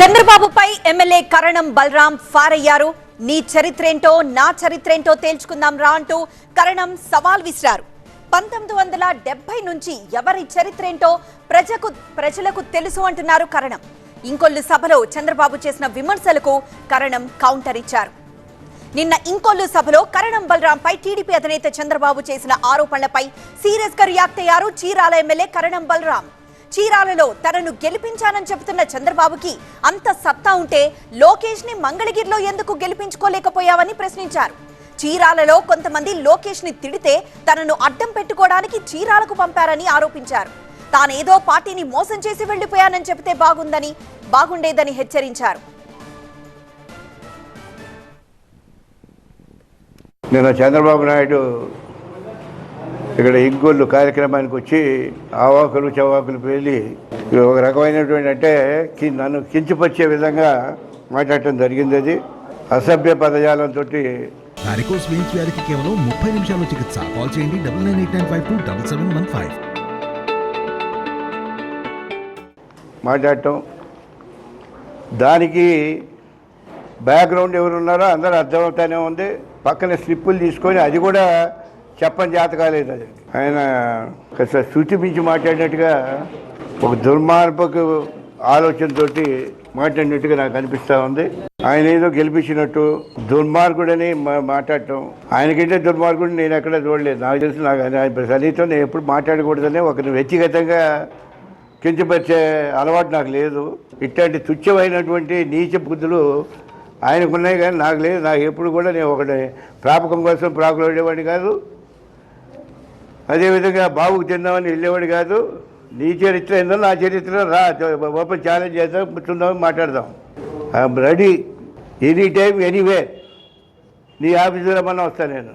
చంద్రబాబుపై MLA Karanam Balaram far అయ్యారు నీ చరిత్రేంటో నా చరిత్రేంటో తేల్చుకుందాం రా అంటూ కరణం సవాల్ విసిరారు. పంతొమ్మిది వందల డెబ్బై నుంచి ఎవరి చరిత్రేంటో ప్రజకు ప్రజలకు తెలుసు అంటున్నారు కరణం. ఇంకొల్లు సభలో చంద్రబాబు చేసిన విమర్శలకు కరణం కౌంటర్ ఇచ్చారు. నిన్న ఇంకొల్లు సభలో కరణం బలరాంపై టీడీపీ అధినేత చంద్రబాబు చేసిన ఆరోపణలపై సీరియస్గా రియాక్ట్ అయ్యారు చీరాల ఎమ్మెల్యే కరణం బలరాం. చీరాలలో తనను గెలిపించానని చెబుతున్న చంద్రబాబుకి అంత సత్తా ఉంటే లోకేష్ని మంగళగిరిలో ఎందుకు గెలిపించుకోలేకపోయావని ప్రశ్నించారు. చీరాలలో కొంతమంది లోకేష్ని తిడితే తనను అడ్డం పెట్టుకోవడానికి చీరాలకు పంపారని ఆరోపించారు. తానేదో పార్టీని మోసం చేసి వెళ్ళిపోయానని చెబితే బాగుందని బాగుండేదని హెచ్చరించారు. నిన్న చంద్రబాబు నాయుడు ఇక్కడ ఇంగోళ్ళు కార్యక్రమానికి వచ్చి ఆవాకులు చవాకులు పేలి ఒక రకమైనటువంటి అంటే నన్ను కించపరిచే విధంగా మాట్లాడటం జరిగింది అది. అసభ్య పదజాలంతో వారికోస్ వెయిన్స్ వ్యాధికి కేవలం ముప్పై నిమిషాల్లో చికిత్స. కాల్ చేయండి double nine eight nine five two double seven one five. మాట్లాడటం. దానికి బ్యాక్గ్రౌండ్ ఎవరు ఉన్నారో అందరూ అర్థమవుతానే ఉంది. పక్కన స్లిప్పులు తీసుకొని అది కూడా చెప్పని జాత కాలేదు అది. ఆయన కాస్త శృతి మించి మాట్లాడినట్టుగా ఒక దుర్మార్గపు ఆలోచనతోటి మాట్లాడినట్టుగా నాకు అనిపిస్తూ ఉంది. ఆయన ఏదో గెలిపించినట్టు దుర్మార్గుడని మా- మాట్లాడటం. ఆయనకంటే దుర్మార్గుడు నేను ఎక్కడ చూడలేదు. నాకు తెలిసి నాకు ఆయన సన్నిహితం నేను ఎప్పుడు మాట్లాడకూడదని ఒకరిని వ్యక్తిగతంగా కించపరిచే అలవాటు నాకు లేదు. ఇట్లాంటి తుచ్చమైనటువంటి నీచ బుద్ధులు ఆయనకు ఉన్నాయి కానీ నాకు లేదు. నాకు ఎప్పుడు కూడా నేను ఒకటి ప్రాపకం కోసం ప్రాకులు వెళ్ళేవాడిని కాదు. అదేవిధంగా బాబుకు తిందామని వెళ్ళేవాడు కాదు. నీ చరిత్ర ఏందో నా చరిత్ర రా ఓపెన్ ఛాలెంజ్ చేద్దాం కూర్చుందాం మాట్లాడదాం. I'm ready any time anyway నీ ఆఫీసులో మనం వస్తాను నేను.